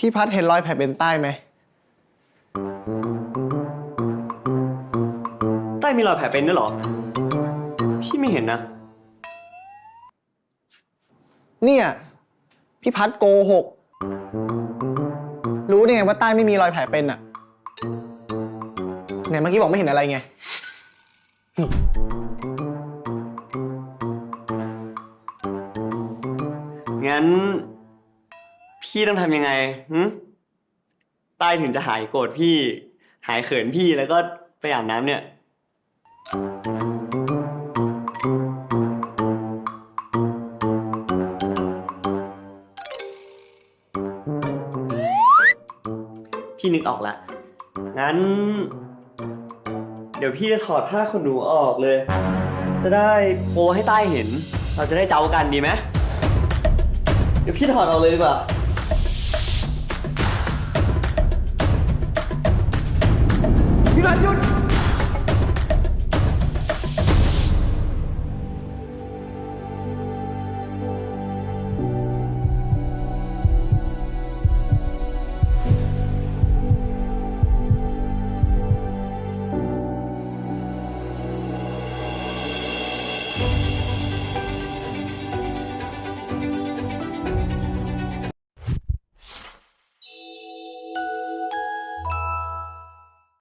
พี่พัดเห็นรอยแผลเป็นใต้ไหม ใต้มีรอยแผลเป็นด้วยเหรอ พี่ไม่เห็นนะ เนี่ย พี่พัดโกหก รู้ได้ไงว่าใต้ไม่มีรอยแผลเป็นอะไหนเมื่อกี้บอกไม่เห็นอะไรไง งั้น พี่ต้องทำยังไงหืใต้ถึงจะหายโกรธพี่ หายเขินพี่แล้วก็ไปอาบน้ำเนี่ย พี่นึกออกละ งั้น เดี๋ยวพี่จะถอดผ้าขนหนูออกเลย จะได้โปให้ใต้เห็น เราจะได้เจ้ากันดีไหมเดี๋ยวพี่ถอดออกเลยดีกว่า lanjut